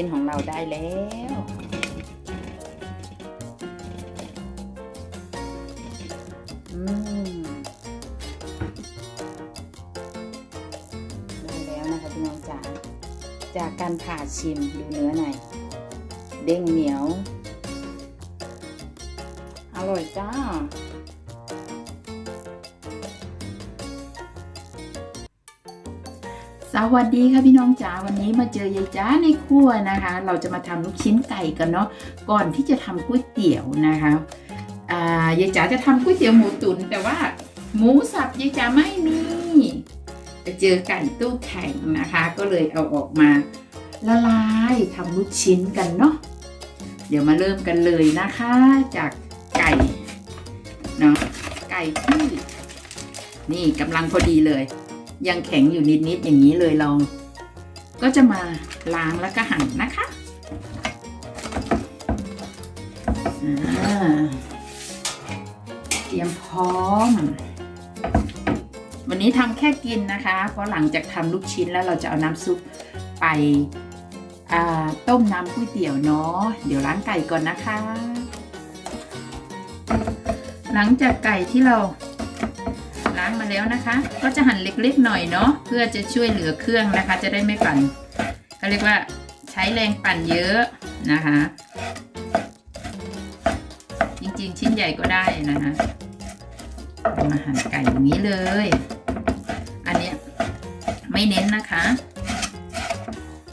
ชิ้นของเราได้แล้ว อืมได้แล้วนะคะพี่น้องจ๋า จากการผ่าชิมดูเนื้อหน่อย เด้งเหนียว อร่อยจ้า วัสดีค่ะพี่น้องจ๋าวันนี้มาเจอยายจ้าในครัวนะคะ เราจะมาทำลูกชิ้นไก่กันเนาะก่อนที่จะทำก๋วยเตี๋ยวนะคะอ่ายายจ๋าจะทำก๋วยเตี๋ยวหมูตุ๋นแต่ว่าหมูสับยายจ๋าไม่มีไปเจอไก่ตู้แข็งนะคะ ก็เลยเอาออกมาละลายทำลูกชิ้นกันเนาะเดี๋ยวมาเริ่มกันเลยนะคะ จากไก่เนาะไก่ที่นี่กำลังพอดีเลย ยังแข็งอยู่นิดๆอย่างนี้เลยเรา ก็จะมาล้างแล้วก็หั่นนะคะเตรียมพร้อม วันนี้ทำแค่กินนะคะ เพราะหลังจากทำลูกชิ้นแล้วเราจะเอาน้ำซุปไปต้มน้ำก๋วยเตี๋ยวเนาะเดี๋ยวล้างไก่ก่อนนะคะ หลังจากไก่ที่เรา ล้างมาแล้วนะคะ ก็จะหั่นเล็กๆหน่อยเนาะเพื่อจะช่วยเหลือเครื่องนะคะ จะได้ไม่ปั่นเขาเรียกว่าใช้แรงปั่นเยอะนะคะ จริงๆ ชิ้นใหญ่ก็ได้นะคะมาหั่นไก่อย่างนี้เลย อันนี้ไม่เน้นนะคะ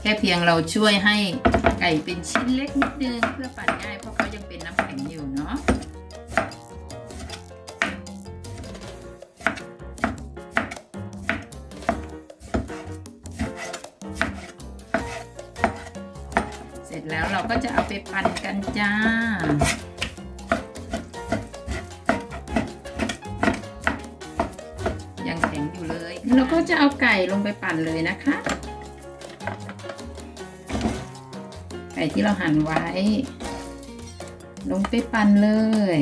แค่เพียงเราช่วยให้ไก่เป็นชิ้นเล็กนิดนึงเพื่อปั่นง่ายเพราะเขายังเป็นน้ำแข็งอยู่ เนาะเสร็จแล้วเราก็จะเอาไปปั่นกันจ้า ยังแข็งอยู่เลยเราก็จะเอาไก่ลงไปปั่นเลยนะคะ ไก่ที่เราหั่นไว้ ลงไปปั่นเลย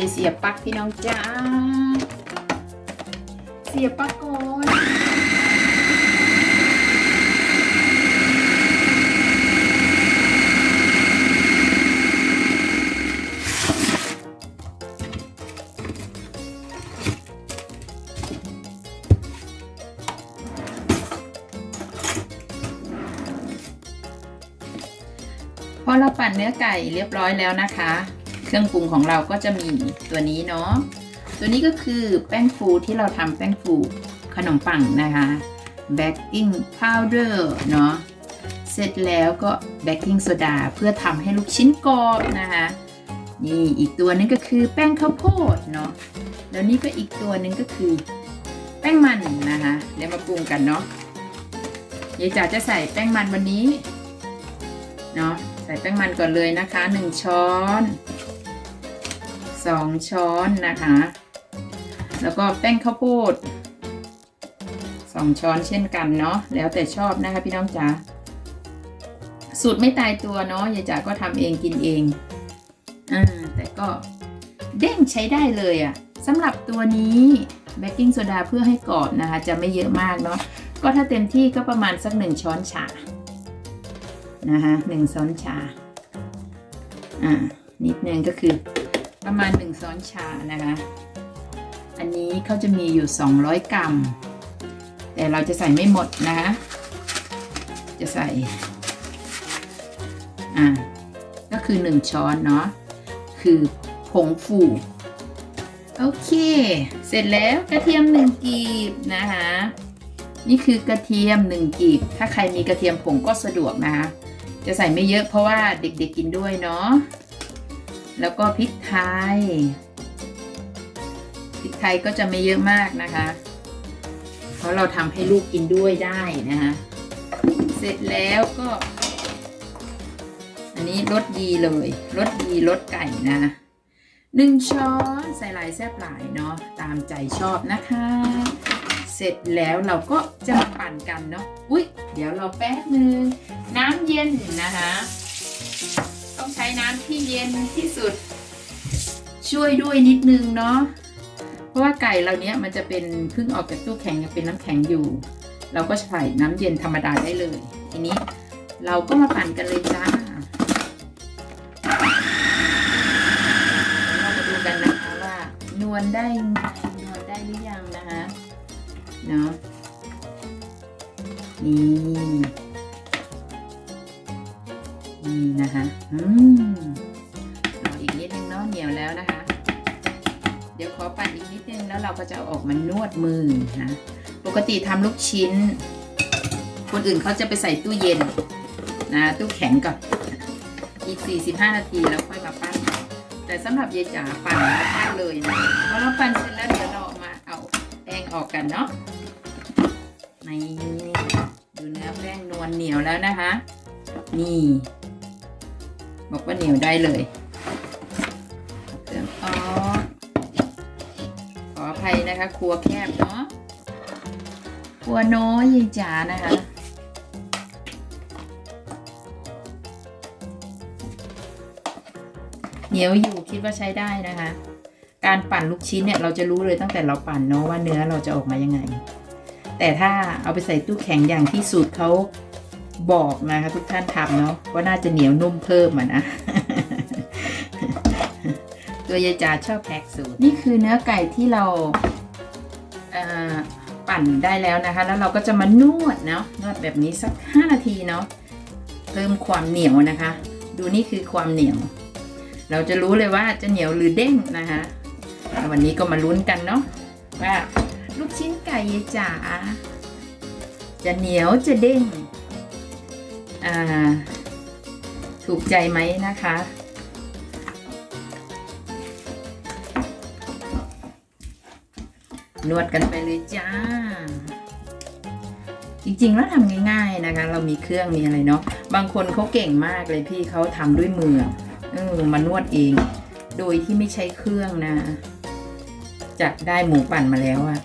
ได้เสียบปลั๊กพี่น้องจ้า เสียบปลั๊กก่อนพอเราปั่นเนื้อไก่เรียบร้อยแล้วนะคะ เครื่องปรุงของเราก็จะมีตัวนี้เนาะ ตัวนี้ก็คือแป้งฟูที่เราทำแป้งฟูขนมปังนะคะ baking powder เนาะ เสร็จแล้วก็ baking soda เพื่อทำให้ลูกชิ้นกรอบนะคะ นี่อีกตัวนึงก็คือแป้งข้าวโพดเนาะ แล้วนี่ก็อีกตัวนึงก็คือ แป้งมันนะคะเดี๋ยวมาปรุงกันเนาะยายจ๋าจะใส่แป้งมันวันนี้เนาะใส่แป้งมันก่อนเลยนะคะหนึ่งช้อน สองช้อนนะคะ แล้วก็แป้งข้าวโพดสองช้อนเช่นกันเนาะแล้วแต่ชอบนะคะพี่น้องจ๋าสูตรไม่ตายตัวเนาะยายจ๋าก็ทำเองกินเองอ่าแต่ก็เด้งใช้ได้เลยอะ่ะสำหรับตัวนี้เบกกิ้งโซดาเพื่อให้กรอบนะคะ จะไม่เยอะมากเนาะก็ถ้าเต็มที่ก็ประมาณสักหนึ่งช้อนชานะคะหนึ่งช้อนชาอ่านิดนึงก็คือ ประมาณหนึ่งช้อนชานะคะ อันนี้เขาจะมีอยู่ 200 กรัม แต่เราจะใส่ไม่หมดนะคะ จะใส่ อ่า ก็คือ 1 ช้อนเนาะ คือผงฟูโอเค เสร็จแล้วกระเทียม1กีบนะคะ นี่คือกระเทียม1กีบ ถ้าใครมีกระเทียมผงก็สะดวกนะคะ จะใส่ไม่เยอะเพราะว่าเด็กๆกินด้วยเนาะ แล้วก็พริกไทย พริกไทยก็จะไม่เยอะมากนะคะ เพราะเราทำให้ลูกกินด้วยได้นะคะเสร็จแล้วก็ อันนี้รสดีเลยรสดีรสไก่นะหนึ่งช้อนใส่หลายแซ่บหลายเนาะตามใจชอบนะคะ เสร็จแล้วเราก็จะมาปั่นกันเนาะอุ๊ย เดี๋ยวเราแป๊บนึง น้ำเย็นนะคะ ใช้น้ำที่เย็นที่สุด ช่วยด้วยนิดนึงเนาะเพราะว่าไก่เราเนี้ยมันจะเป็นเพิ่งออกจากตู้แข็งยังเป็นน้ำแข็งอยู่ เราก็ใส่น้ำเย็นธรรมดาได้เลย ทีนี้เราก็มาปั่นกันเลยจ้าเรามาดูกันนะคะว่านวลได้นวลได้หรือยังนะคะเนาะนี่ นะคะอืมรออีกนิดนึงเนาะเหนียวแล้วนะคะ เดี๋ยวขอปั่นอีกนิดนึงแล้วเราก็จะเอาออกมานวดมือนะปกติทำลูกชิ้น คนอื่นเขาจะไปใส่ตู้เย็นนะตู้แข็งก่อนอีก 45 นาทีแล้วค่อยมาปั้น แต่สำหรับยายจ๋าปั่นแล้วปั้นเลยนะพอเราปั่นเสร็จแล้วเดี๋ยวเราเอามาเอาแป้งออกกันเนาะนี่ดูเนื้อแป้งนวลเหนียวแล้วนะคะ นี่ บอกว่าเหนียวได้เลยเครื่ออขออภัยนะคะ ครัวแคบเนาะครัวน้อยจ๋านะคะเหนียวอยู่คิดว่าใช้ได้นะคะ การปั่นลูกชิ้นเนี่ยเราจะรู้เลยตั้งแต่เราปั่นเนาะว่าเนื้อเราจะออกมายังไง แต่ถ้าเอาไปใส่ตู้แข็งอย่างที่สูตรเขา บอกนะคะทุกท่านทำเนาะว่าน่าจะเหนียวนุ่มเพิ่มอะนะ ตัวยายจาชอบแพ็กสูตร นี่คือเนื้อไก่ที่เราเปั่นได้แล้วนะคะ แล้วเราก็จะมานวดเนาะนวดแบบนี้สัก 5 นาทีเนาะเพิ่มความเหนียวนะคะ ดูนี่คือความเหนียว เราจะรู้เลยว่าจะเหนียวหรือเด้งนะคะวันนี้ก็มาลุ้นกันเนาะว่าลูกชิ้นไก่ยายจ๋าจะเหนียวจะเด้ง อ่า ถูกใจไหมนะคะ นวดกันไปเลยจ้า จริงๆ แล้วทำง่ายๆนะคะ เรามีเครื่องมีอะไรเนาะ บางคนเขาเก่งมากเลยพี่เขาทำด้วยมือเออมานวดเอง โดยที่ไม่ใช้เครื่องนะจะได้หมูปั่นมาแล้วอะ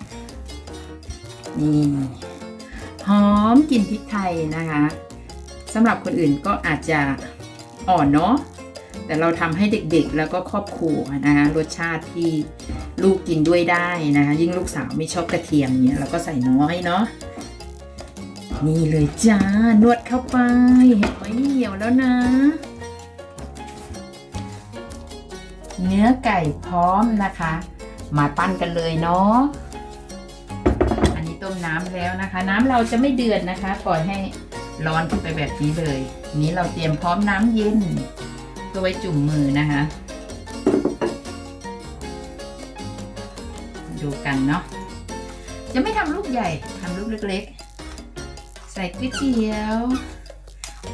นี่หอมกลิ่นพริกไทยนะคะ สำหรับคนอื่นก็อาจจะอ่อนเนาะแต่เราทำให้เด็กๆ แล้วก็ครอบครัวนะคะรสชาติที่ลูกกินด้วยได้นะคะยิ่งลูกสาวไม่ชอบกระเทียมเนี่ยเราก็ใส่น้อยเนาะนี่เลยจ้านวดเข้าไปเห็นไหมเหนียวแล้วนะ เนื้อไก่พร้อมนะคะ มาปั้นกันเลยเนาะอันนี้ต้มน้ำแล้วนะคะ น้ำเราจะไม่เดือดนะคะปล่อยให้ ร้อนขึ้นไปแบบนี้เลยนนี้เราเตรียมพร้อมน้ำเย็นเพื่อไว้จุ่มมือนะคะ ดูกันเนาะจะไม่ทำลูกใหญ่ทำลูกเล็กๆ ใส่ก๋วยเตี๋ยว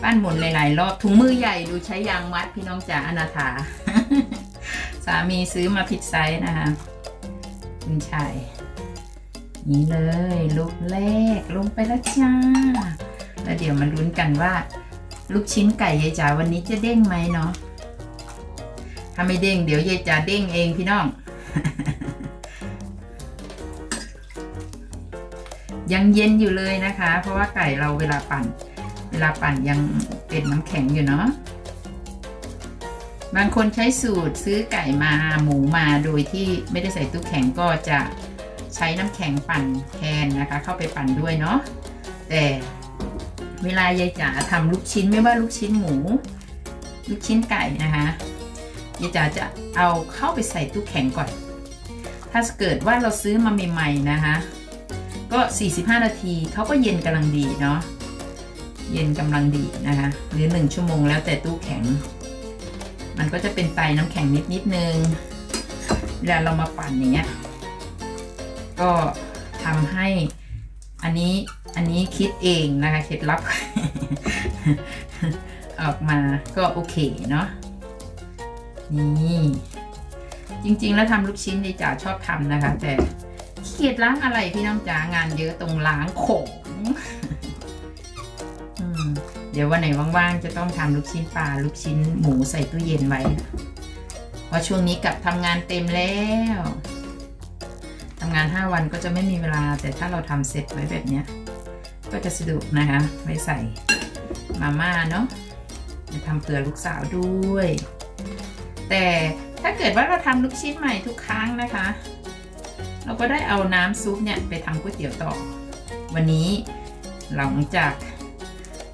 ปั้นหมุนหลายๆ รอบถุงมือใหญ่ดูใช้ยางมัดพี่น้องจ๋าอนาถา สามีซื้อมาผิดไซส์นะคะ คุณชายนี่เลย ลูกแรกลงไปแล้วจ้า แล้วเดี๋ยวมาลุ้นกันว่า ลูกชิ้นไก่ยายจ๋าวันนี้จะเด้งไหมเนาะถ้าไม่เด้งเดี๋ยวยายจ๋าเด้งเองพี่น้อง ยังเย็นอยู่เลยนะคะ เพราะว่าไก่เราเวลาปั่น เวลาปั่นยังเป็นน้ำแข็งอยู่เนาะบางคนใช้สูตรซื้อไก่มาหมูมาโดยที่ไม่ได้ใส่ตู้แข็งก็จะใช้น้ำแข็งปั่นแทนนะคะ เข้าไปปั่นด้วยเนาะแต่ เวลายายจ๋าทำลูกชิ้นไม่ว่าลูกชิ้นหมู ลูกชิ้นไก่นะคะยายจ๋าจะเอาเข้าไปใส่ตู้แข็งก่อน ถ้าเกิดว่าเราซื้อมาใหม่ๆนะคะ ก็ 45 นาทีเขาก็เย็นกำลังดีเนาะเย็นกำลังดีนะคะหรือ 1 ชั่วโมงแล้วแต่ตู้แข็ง มันก็จะเป็นไตน้ำแข็งนิดนิดนึงเวลาเรามาปั่นอย่างเงี้ยก็ทำให้อันนี้ อันนี้คิดเองนะคะเคล็ดลับ ออกมาก็โอเคเนาะนี่จริง ๆ แล้วทำลูกชิ้นในจ๋าชอบทำนะคะ แต่ขี้เกียจล้างอะไรพี่น้องจ๋างานเยอะตรงล้างของเดี๋ยววันไหนว่างๆ จะต้องทำลูกชิ้นปลาลูกชิ้นหมูใส่ตู้เย็นไว้เพราะช่วงนี้กลับทำงานเต็มแล้วทำงาน 5 วันก็จะไม่มีเวลา แต่ถ้าเราทำเสร็จไว้แบบเนี้ย ก็จะสะดวกนะคะไว้ใส่มาม่าเนาะจะทำเผื่อลูกสาวด้วย แต่ถ้าเกิดว่าเราทำลูกชิ้นใหม่ทุกครั้งนะคะ เราก็ได้เอาน้ำซุปเนี่ยไปทำก๋วยเตี๋ยวต่อ วันนี้หลังจาก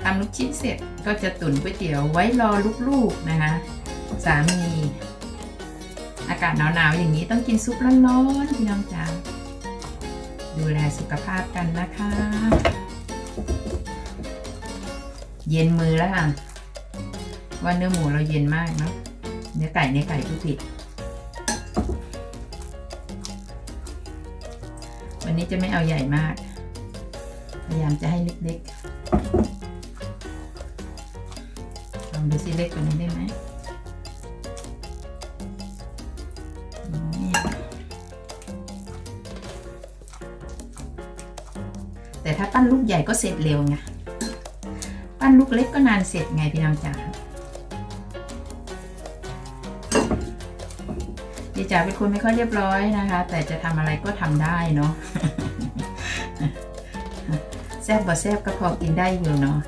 ทำลูกชิ้นเสร็จก็จะตุ๋นก๋วยเตี๋ยวไว้รอลูกๆนะคะสามีอากาศหนาวๆอย่างนี้ต้องกินซุปร้อนๆพี่น้องจ๋าดูแลสุขภาพกันนะคะ เย็นมือแล้วค่ะ ว่าเนื้อหมูเราเย็นมากเนาะเนื้อไก่เนื้อไก่ทุกผิด วันนี้จะไม่เอาใหญ่มาก พยายามจะให้เล็กๆลองดูสิเล็กกว่านี้ได้ไหมแต่ถ้าปั้นลูกใหญ่ก็เสร็จเร็วไง ปั้นลูกเล็กก็นานเสร็จไงพี่น้องจ๋าพี่จ๋าเป็นคนไม่ค่อยเรียบร้อยนะคะ แต่จะทำอะไรก็ทำได้เนาะแซ่บบ่แซ่บก็พอกินได้อยู่เนาะ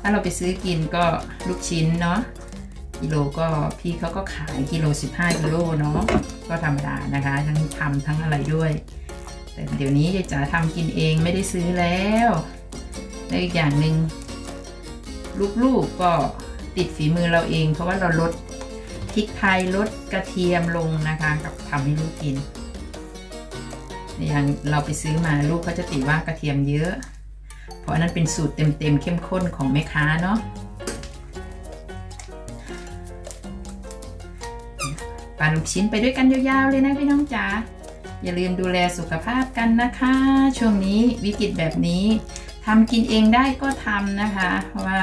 ถ้าเราไปซื้อกินก็ลูกชิ้นเนาะกิโลก็พี่เขาก็ขายกิโล 15กิโลเนาะก็ธรรมดานะคะ ทั้งทำทั้งอะไรด้วย แต่เดี๋ยวนี้ยายจ๋าทำกินเองไม่ได้ซื้อแล้วและอีกอย่างหนึ่งลูกๆก็ติดฝีมือเราเอง เพราะว่าเราลดพริกไทยลดกระเทียมลงนะคะกับทำให้ลูกกินอย่างเราไปซื้อมาลูกก็จะติว่ากระเทียมเยอะ เพราะนนั้นเป็นสูตรเต็มๆเข้มข้นของแม่ค้าเนาะปลาลูกชิ้นไปด้วยกันยาวๆเลยนะพี่น้องจ๋า อย่าลืมดูแลสุขภาพกันนะคะ ช่วงนี้วิกฤตแบบนี้ทำกินเองได้ก็ทำนะคะ เพราะว่า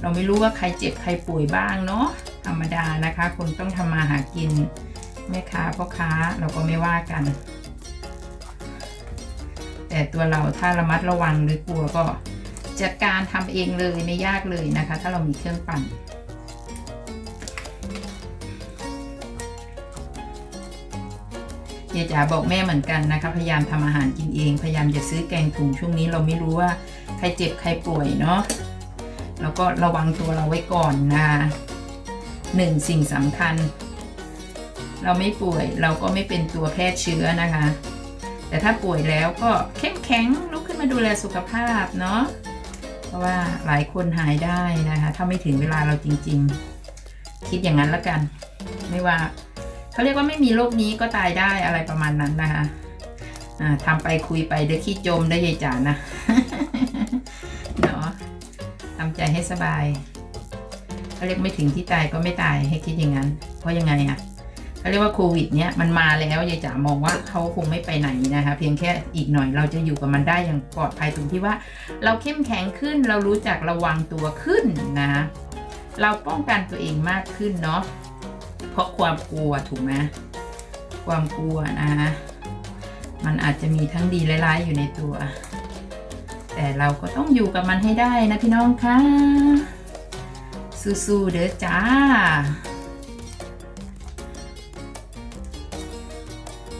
เราไม่รู้ว่าใครเจ็บใครป่วยบ้างเนาะธรรมดานะคะ คนต้องทำมาหากินแม่ค้าพ่อค้าเราก็ไม่ว่ากัน แต่ตัวเราถ้าระมัดระวังหรือกลัวก็จัดการทำเองเลยไม่ยากเลยนะคะ ถ้าเรามีเครื่องปั่น ยายจ๋าบอกแม่เหมือนกันนะคะพยายามทำอาหารกินเอง พยายามจะซื้อแกงถุงช่วงนี้เราไม่รู้ว่าใครเจ็บใครป่วยเนาะแล้วก็ระวังตัวเราไว้ก่อนนะหนึ่งสิ่งสำคัญ เราไม่ป่วยเราก็ไม่เป็นตัวแพร่เชื้อนะคะ แต่ถ้าป่วยแล้วก็เข้มแข็งลุกขึ้นมาดูแลสุขภาพเนาะเพราะว่าหลายคนหายได้นะคะ ถ้าไม่ถึงเวลาเราจริง ๆ คิดอย่างนั้นละกัน ไม่ว่า เขาเรียกว่าไม่มีโรคนี้ก็ตายได้อะไรประมาณนั้นนะคะอ่าทำไปคุยไปเดี๋ยวขี้จมได้ยายจ๋านะเนาะทำใจให้สบายเขาเรียกไม่ถึงที่ตายก็ไม่ตายให้คิดอย่างนั้น เพราะยังไงอะ่ะเขาเรียกว่าโควิดเนี้ยมันมาแล้วยายจ๋ามองว่าเขาคงไม่ไปไหนนะคะ เพียงแค่อีกหน่อยเราจะอยู่กับมันได้อย่างปลอดภัยตรงที่ว่า เราเข้มแข็งขึ้นเรารู้จักระวังตัวขึ้นนะเราป้องกันตัวเองมากขึ้นเนาะ เพราะความกลัวถูกไหมความกลัวนะคะมันอาจจะมีทั้งดีและร้ายอยู่ในตัว แต่เราก็ต้องอยู่กับมันให้ได้นะพี่น้องคะสู้ๆเด้อจ้า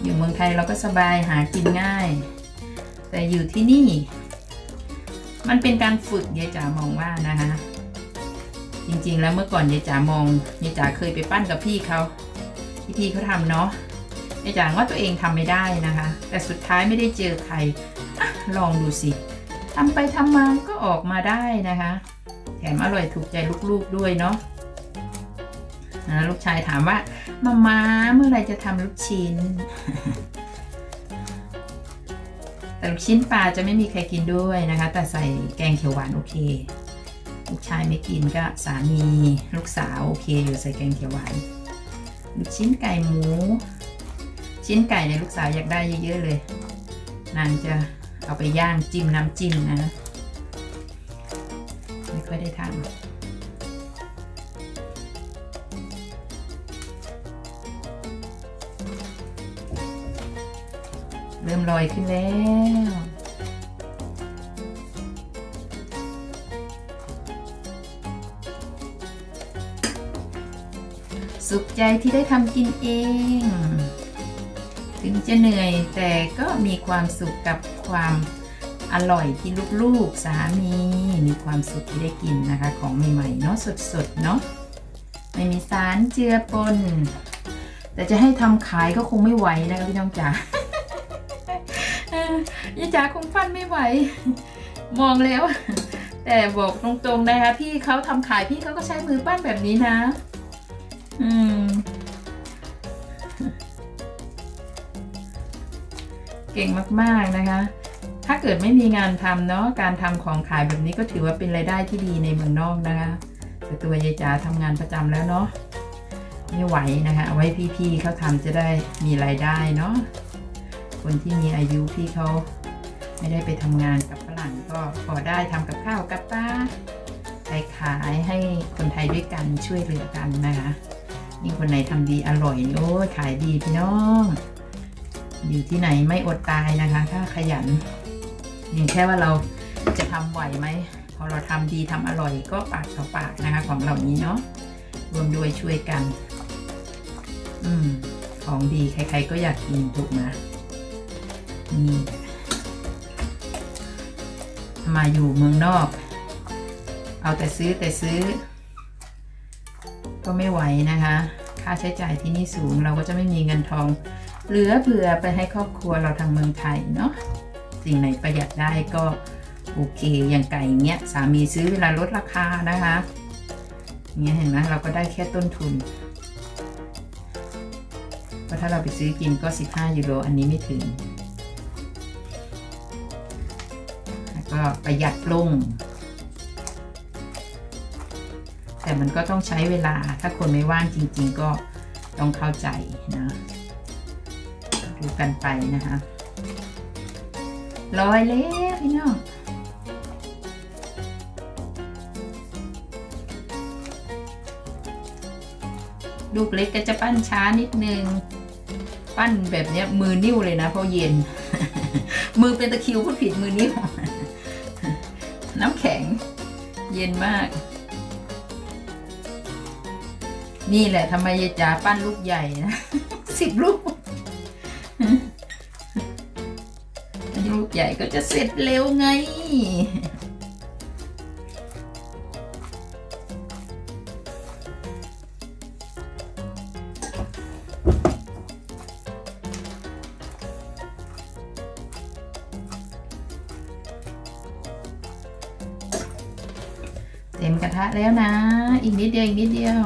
อยู่เมืองไทยเราก็สบายหากินง่าย แต่อยู่ที่นี่ มันเป็นการฝึกยายจ๋ามองว่านะคะ จริงๆ แล้วเมื่อก่อนยายจ๋ามองยายจ๋าเคยไปปั้นกับพี่เขาที่พี่เขาทำเนาะยายจ๋าว่าตัวเองทำไม่ได้นะคะ แต่สุดท้ายไม่ได้เจอใครอลองดูสิทำไปทำมาก็ออกมาได้นะคะ แถมอร่อยถูกใจลูกๆด้วยเนาะนะลูกชายถามว่ามามาเมื่อไรจะทำลูกชิ้น แต่ลูกชิ้นปลาจะไม่มีใครกินด้วยนะคะ แต่ใส่แกงเขียวหวานโอเค ลูกชายไม่กินก็สามีลูกสาวโอเคอยู่ใส่แกงเขียวหวานลูกชิ้นไก่หมู ชิ้นไก่ในยลูกสาวอยากได้เยอะๆเลย นางจะเอาไปย่างจิ้มน้ำจิ้มนะไม่ค่อยได้ทำเริ่มลอยขึ้นแล้ว สุขใจที่ได้ทำกินเอง ถึงจะเหนื่อยแต่ก็มีความสุขกับความอร่อยที่ลูกๆสามีมีความสุขที่ได้กินนะคะ ของใหม่ๆเนาะสดๆเนาะไม่มีสารเจือปน แต่จะให้ทำขายก็คงไม่ไหวนะคะพี่น้องจ๋ายายจ๋าคงฟันไม่ไหว มองแล้ว แต่บอกตรงๆนะคะพี่เขาทำขายพี่เขาก็ใช้มือปั้นแบบนี้นะ อืม เก่งมาก ๆ นะคะ ถ้าเกิดไม่มีงานทำเนาะ การทำของขายแบบนี้ก็ถือว่าเป็นรายได้ที่ดีในเมืองนอกนะคะ แต่ตัวยายจ๋าทำงานประจำแล้วเนาะ ไม่ไหวนะคะ เอาไว้พี่ๆเขาทำจะได้มีรายได้เนาะ คนที่มีอายุพี่เขาไม่ได้ไปทำงานกับฝรั่งก็พอได้ทำกับข้าวกับป้าไปขายให้คนไทยด้วยกันช่วยเหลือกันนะคะ นี่คนไหนทำดีอร่อยนี่โอ้ขายดีพี่น้อง อยู่ที่ไหนไม่อดตายนะคะ ถ้าขยันอย่างแค่ว่าเราจะทำไหวไหมพอเราทำดีทำอร่อยก็ปากต่อปากนะคะ ของเหล่านี้เนาะรวมด้วยช่วยกัน อืม ของดีใครๆก็อยากกินถูกไหมนี่มาอยู่เมืองนอก เอาแต่ซื้อแต่ซื้อ ก็ไม่ไหวนะคะ ค่าใช้จ่ายที่นี่สูงเราก็จะไม่มีเงินทอง เหลือเผื่อไปให้ครอบครัวเราทางเมืองไทยเนาะสิ่งไหนประหยัดได้ก็โอเคอย่างไก่เงี้ยสามีซื้อเวลาลดราคานะคะเงี้ยเห็นไหมเราก็ได้แค่ต้นทุนเพราะถ้าเราไปซื้อกินก็ 15 ยูโรอันนี้ไม่ถึง แล้วก็ประหยัดลง แต่มันก็ต้องใช้เวลาถ้าคนไม่ว่างจริง ๆ ก็ต้องเข้าใจนะดูกันไปนะคะร้อยแล้วพี่น้องลูกเล็กก็จะปั้นช้านิดนึง ปั้นแบบเนี้ยมือนิ้วเลยนะเพราะเย็น มือเป็นตะคิวพูดผิดมือนิ้ว น้ำแข็ง เย็นมาก นี่แหละทำไมยายจ๋าปั้นลูกใหญ่นะ สิบลูกลูกใหญ่ก็จะเสร็จเร็วไง เต็มกระทะแล้วนะ อีกนิดเดียว อีกนิดเดียว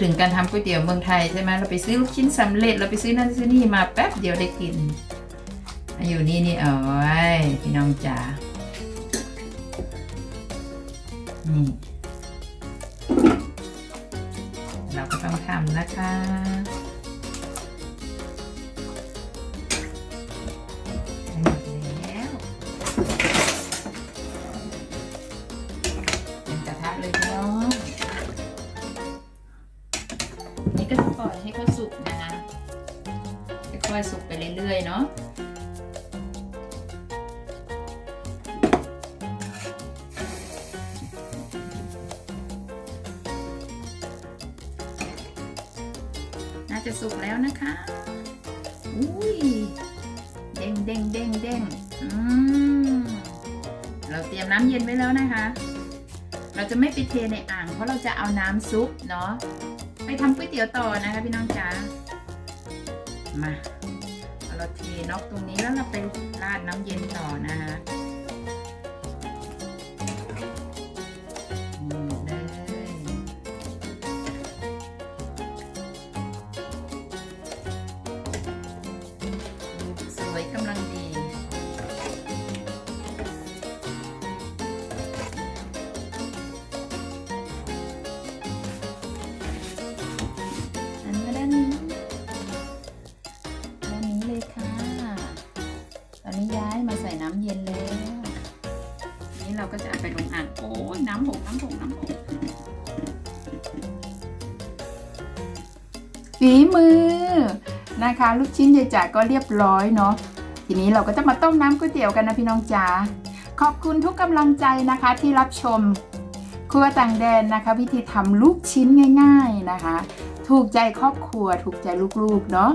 ถึงการทำก๋วยเตี๋ยวเมืองไทยใช่ไหมเราไปซื้อลูกชิ้นสำเร็จเราไปซื้อนั่นซื้อนี่มาแป๊บเดียวได้กิน อยู่นี่นี่เอาไว้พี่น้องจ๋านี่ จะไม่ไปเทในอ่าง เพราะเราจะเอาน้ำซุปเนาะไปทำก๋วยเตี๋ยวต่อนะคะพี่น้องจ๋ามาเอาเราเทน็อกตรงนี้แล้วเราไปราดน้ำเย็นต่อนะคะ โอ้ยน้ำหกน้ำหกน้ำหกฝีมือนะคะ ลูกชิ้นยายจ๋าก็เรียบร้อยเนาะทีนี้เราก็จะมาต้มน้ำก๋วยเตี๋ยวกันนะพี่น้องจ๋าขอบคุณทุกกำลังใจนะคะที่รับชม ครัวต่างแดนนะคะ วิธีทำลูกชิ้นง่าย ๆนะคะ ถูกใจครอบครัว ถูกใจลูกๆเนาะ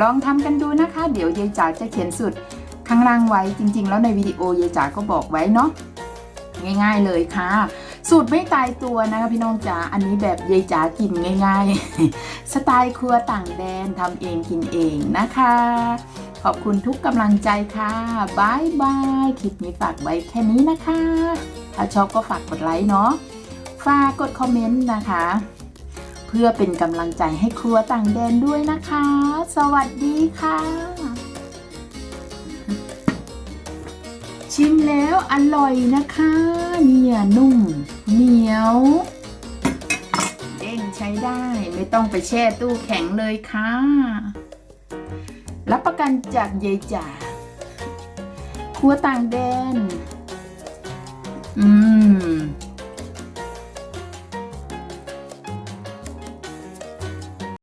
ลองทำกันดูนะคะ เดี๋ยวยายจ๋าจะเขียนสูตรข้างล่างไว้จริง ๆ แล้วในวิดีโอยายจ๋าก็บอกไว้เนาะ ง่าย ๆเลยค่ะ สูตรไม่ตายตัวนะคะพี่น้องจ๋าอันนี้แบบยายจ๋ากินง่าย ๆ สไตล์ครัวต่างแดนทำเองกินเองนะคะ ขอบคุณทุกกำลังใจค่ะบายบายคลิปนี้ฝากไว้แค่นี้นะคะ ถ้าชอบก็ฝากกดไลค์เนาะฝากกดคอมเมนต์นะคะเพื่อเป็นกำลังใจให้ครัวต่างแดนด้วยนะคะ สวัสดีค่ะ ชิมแล้วอร่อยนะคะเนี่ยนุ่ม เหนียวเด้งใช้ได้ไม่ต้องไปแช่ตู้แข็งเลยค่ะ รับประกันจากยายจ๋าครัวต่างแดน อืม